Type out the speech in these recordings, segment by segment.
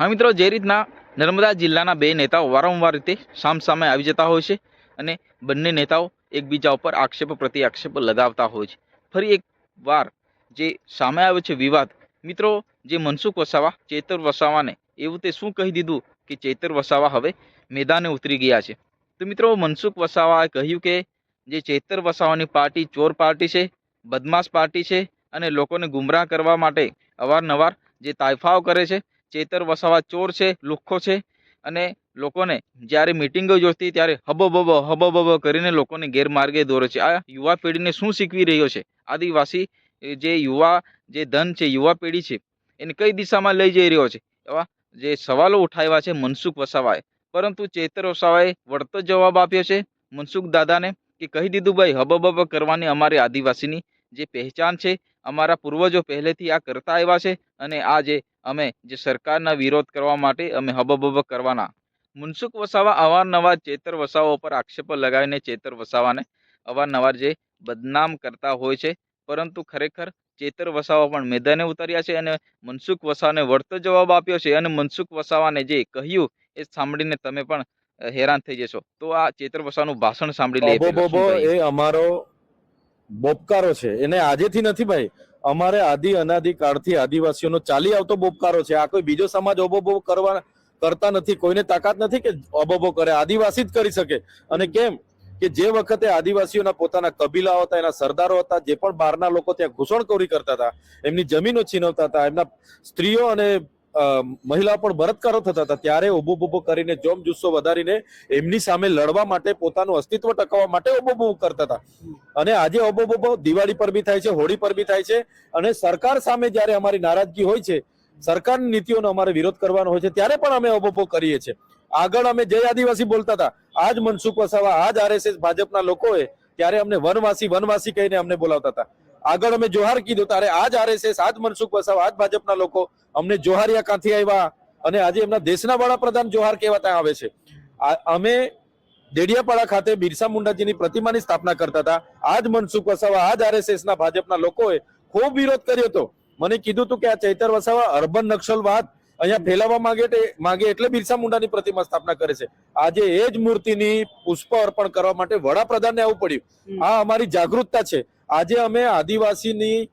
હા મિત્રો, જે રીતના નર્મદા જિલ્લાના બે નેતાઓ વારંવાર રીતે સામસામે આવી જતા હોય છે અને બંને નેતાઓ એકબીજા ઉપર આક્ષેપ પ્રતિ આક્ષેપ લગાવતા હોય છે. ફરી એક વાર જે સામે આવ્યો છે વિવાદ, મિત્રો, જે મનસુખ વસાવા, ચેતર વસાવાને એવું તે શું કહી દીધું કે ચેતર વસાવા હવે મેદાને ઉતરી ગયા છે? તો મિત્રો, મનસુખ વસાવાએ કહ્યું કે જે ચેતર વસાવાની પાર્ટી ચોર પાર્ટી છે, બદમાશ પાર્ટી છે અને લોકોને ગુમરાહ કરવા માટે અવારનવાર જે તાઇફાઓ કરે છે ચેતર વસાવા ચોર છે, લુખ્ખો છે અને લોકોને જ્યારે મિટિંગો જોઈતી ત્યારે હબબબ હબબબ કરીને લોકોને ગેરમાર્ગે દોરે છે. આ યુવા પેઢીને શું શીખવી રહ્યો છે? આદિવાસી જે યુવા, જે ધન છે, યુવા પેઢી છે, એને કઈ દિશામાં લઈ જઈ રહ્યો છે? એવા જે સવાલો ઉઠાવ્યા છે મનસુખ વસાવાએ. પરંતુ ચેતર વસાવાએ વળતો જવાબ આપ્યો છે મનસુખ દાદાને કે કહી દીધું, ભાઈ, હબબબ કરવાની અમારી આદિવાસીની જે પહેચાન છે અમારા પૂર્વજો પહેલેથી આ કરતા આવ્યા છે અને આજે અમે જે સરકારના વિરોધ કરવા માટે અમે હબબબ કરવાના મનસુખ વસાવા અવારનવાર ચેતર વસાવા ઉપર આક્ષેપો લગાવીને ચેતર વસાવાને અવારનવાર જે બદનામ કરતા હોય છે પરંતુ ખરેખર ચેતર વસાવા પણ મેદાને ઉતાર્યા છે અને મનસુખ વસાવાને વળતો જવાબ આપ્યો છે અને મનસુખ વસાવાને જે કહ્યું એ સાંભળીને તમે પણ હેરાન થઈ જશો તો આ ચેતર વસાવાનું ભાષણ સાંભળી લે? એ અમારો બોબકારો છે. એને આજેથી નથી ભાઈ. અમારે આદિ અનાદિ કાળથી આદિવાસીઓનો ચાલી આવતો બોપકારો છે. આ કોઈ બીજો સમાજ ઓબોબો કરવા કરતા નથી. કોઈને તાકાત નથી કે અબોબો કરે. આદિવાસી જ કરી શકે. અને કેમ? કે જે વખતે આદિવાસીઓના પોતાના કબીલાઓ હતા, એના સરદારો હતા, જે પણ બહારના લોકો ત્યાં ઘૂસણખોરી કરતા હતા, એમની જમીનો છીનવતા હતા, એમના સ્ત્રીઓ અને અ, મહિલાઓ પણ બળાત્કારો થતા હતા. ત્યારે ઊભો ઊભો કરીને જોમ જુસ્સો વધારીને એમની સામે લડવા માટે પોતાનું અસ્તિત્વ ટકાવવા માટે ઓબોબો કરતા હતા. અને આજે ઓબોબો દિવાળી પર બી થાય છે હોળી પર બી થાય છે. અને સરકાર સામે જ્યારે અમારી નારાજગી હોય છે સરકારની નીતિઓનો અમારે વિરોધ કરવાનો હોય છે ત્યારે પણ અમે ઊભો કરીએ છીએ. આગળ અમે જય આદિવાસી બોલતા હતા. આજ મનસુખ વસાવા આજ આરએસએસ ભાજપના લોકોએ ત્યારે અમને વનવાસી વનવાસી કહીને અમને બોલાવતા હતા. આગળ અમે જોહાર કીધું ત્યારે આજ આરએસએસ આજ મનસુખ વસાવ આજ ભાજપના લોકો અમને જોહારિયા કાંથી આવ્યા અને આજે એમના દેશના વડાપ્રધાન જોહાર કહેવાતા આવે છે. અમે દેડિયાપાડા ખાતે બિરસા મુંડાજીની પ્રતિમાની સ્થાપના કરતા હતા. આજ મનસુખ વસાવા આજ આરએસએસ ના ભાજપના લોકોએ ખૂબ વિરોધ કર્યો હતો. મને કીધું હતું કે આ ચૈતર વસાવા અર્બન નક્સલવાદ અહીંયા ફેલાવવા માંગે માંગે એટલે બિરસા મુંડાની પ્રતિમા સ્થાપના કરે છે. આજે એ જ મૂર્તિની પુષ્પ અર્પણ કરવા માટે વડાપ્રધાનને આવવું પડ્યું. આ અમારી જાગૃતતા છે. આજે અમે આદિવાસીની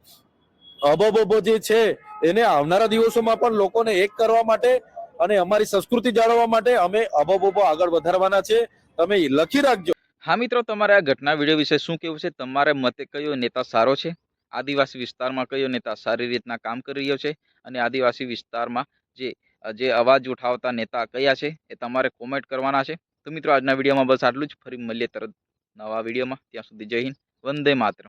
અબોબોબો જે છે, એને આવનારા દિવસોમાં પણ લોકોને એક કરવા માટે અને અમારી સંસ્કૃતિ જાળવવા માટે અમે અબોબોબો આગળ વધારવાના છે. તમે લખી રાખજો. હા મિત્રો, તમારે આ ઘટના વીડિયો વિશે શું કેવું છે? તમારે મતે કયો નેતા સારો છે? આદિવાસી વિસ્તારમાં કયો નેતા સારી રીતના કામ કરી રહ્યો છે? અને આદિવાસી વિસ્તારમાં જે જે અવાજ ઉઠાવતા નેતા કયા છે એ તમારે કોમેન્ટ કરવાના છે. તો મિત્રો, આજના વિડીયોમાં બસ આટલું જ. ફરી મળીએ તરત નવા વિડીયોમાં. ત્યાં સુધી જય હિન્દ. વંદે માતરમ.